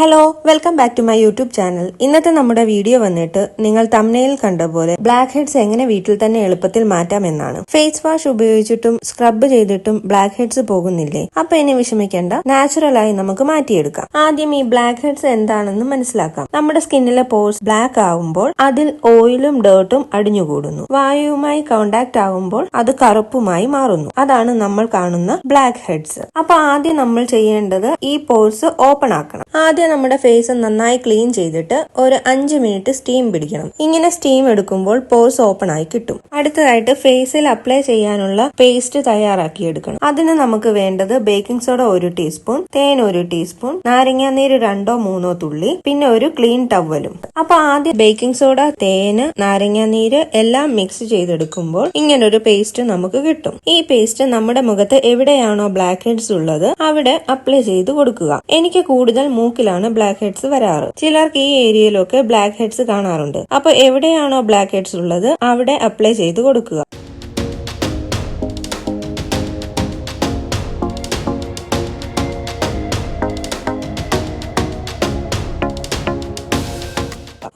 Hello welcome back to my YouTube channel ഇന്നത്തെ നമ്മുടെ video വന്നിട്ട് നിങ്ങൾ തമ്മിൽ കണ്ട പോലെ ബ്ലാക്ക് ഹെഡ്സ് എങ്ങനെ വീട്ടിൽ തന്നെ എളുപ്പത്തിൽ മാറ്റാം എന്നാണ്. ഫേസ് വാഷ് ഉപയോഗിച്ചിട്ടും സ്ക്രബ് ചെയ്തിട്ടും ബ്ലാക്ക് ഹെഡ്സ് പോകുന്നില്ലേ? അപ്പൊ ഇനി വിഷമിക്കേണ്ട നാച്ചുറലായി നമുക്ക് മാറ്റിയെടുക്കാം. ആദ്യം ഈ ബ്ലാക്ക് ഹെഡ്സ് എന്താണെന്ന് മനസ്സിലാക്കാം. നമ്മുടെ സ്കിന്നിലെ പോഴ്സ് ബ്ലാക്ക് ആവുമ്പോൾ അതിൽ ഓയിലും ഡേർട്ടും അടിഞ്ഞുകൂടുന്നു. വായുവുമായി കോണ്ടാക്ട് ആവുമ്പോൾ അത് കറുപ്പുമായി മാറുന്നു. അതാണ് നമ്മൾ കാണുന്ന ബ്ലാക്ക് ഹെഡ്സ് അപ്പൊ ആദ്യം നമ്മൾ ചെയ്യേണ്ടത് ഈ പോഴ്സ് ഓപ്പൺ ആക്കണം. ആദ്യം നമ്മുടെ ഫേസ് നന്നായി ക്ലീൻ ചെയ്തിട്ട് ഒരു അഞ്ച് മിനിറ്റ് സ്റ്റീം പിടിക്കണം. ഇങ്ങനെ സ്റ്റീം എടുക്കുമ്പോൾ പോഴ്സ് ഓപ്പൺ ആയി കിട്ടും. അടുത്തതായിട്ട് ഫേസിൽ അപ്ലൈ ചെയ്യാനുള്ള പേസ്റ്റ് തയ്യാറാക്കി എടുക്കണം. അതിന് നമുക്ക് വേണ്ടത് ബേക്കിംഗ് സോഡ ഒരു ടീസ്പൂൺ തേൻ ഒരു ടീസ്പൂൺ നാരങ്ങാനീര് രണ്ടോ മൂന്നോ തുള്ളി പിന്നെ ഒരു ക്ലീൻ ടവലും അപ്പൊ ആദ്യം ബേക്കിംഗ് സോഡ തേന് നാരങ്ങാനീര് എല്ലാം മിക്സ് ചെയ്തെടുക്കുമ്പോൾ ഇങ്ങനൊരു പേസ്റ്റ് നമുക്ക് കിട്ടും. ഈ പേസ്റ്റ് നമ്മുടെ മുഖത്ത് എവിടെയാണോ ബ്ലാക്ക് ഹെഡ്സ് ഉള്ളത് അവിടെ അപ്ലൈ ചെയ്ത് കൊടുക്കുക. എനിക്ക് കൂടുതൽ മൂക്കിലാണ് ബ്ലാക്ക് ഹെഡ്സ് വരാറ്. ചിലർക്ക് ഈ ഏരിയയിലൊക്കെ ബ്ലാക്ക് ഹെഡ്സ് കാണാറുണ്ട്. അപ്പൊ എവിടെയാണോ ബ്ലാക്ക് ഹെഡ്സ് ഉള്ളത് അവിടെ അപ്ലൈ ചെയ്ത് കൊടുക്കുക.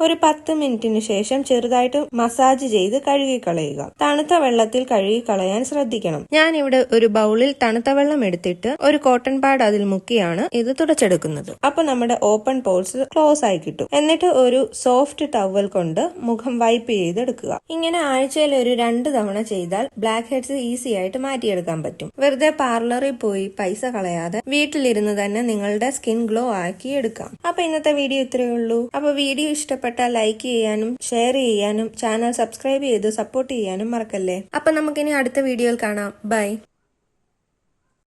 ഒരു പത്ത് മിനിറ്റിന് ശേഷം ചെറുതായിട്ട് മസാജ് ചെയ്ത് കഴുകിക്കളയുക. തണുത്ത വെള്ളത്തിൽ കഴുകിക്കളയാൻ ശ്രദ്ധിക്കണം. ഞാൻ ഇവിടെ ഒരു ബൗളിൽ തണുത്ത വെള്ളം എടുത്തിട്ട് ഒരു കോട്ടൺ പാഡ് അതിൽ മുക്കിയാണ് ഇത് തുടച്ചെടുക്കുന്നത്. അപ്പൊ നമ്മുടെ ഓപ്പൺ പോൾസ് ക്ലോസ് ആയി കിട്ടും. എന്നിട്ട് ഒരു സോഫ്റ്റ് ടവൽ കൊണ്ട് മുഖം വൈപ്പ് ചെയ്തെടുക്കുക. ഇങ്ങനെ ആഴ്ചയിൽ ഒരു രണ്ട് തവണ ചെയ്താൽ ബ്ലാക്ക് ഹെഡ്സ് ഈസി ആയിട്ട് മാറ്റിയെടുക്കാൻ പറ്റും. വെറുതെ പാർലറിൽ പോയി പൈസ കളയാതെ വീട്ടിലിരുന്ന് തന്നെ നിങ്ങളുടെ സ്കിൻ ഗ്ലോ ആക്കി എടുക്കാം അപ്പൊ ഇന്നത്തെ വീഡിയോ ഇത്രയേ ഉള്ളൂ. അപ്പൊ വീഡിയോ ഇഷ്ടപ്പെട്ടാൽ ലൈക്ക് ചെയ്യാനും ഷെയർ ചെയ്യാനും ചാനൽ സബ്സ്ക്രൈബ് ചെയ്ത് സപ്പോർട്ട് ചെയ്യാനും മറക്കല്ലേ. അപ്പൊ നമുക്കിനി അടുത്ത വീഡിയോയിൽ കാണാം. ബൈ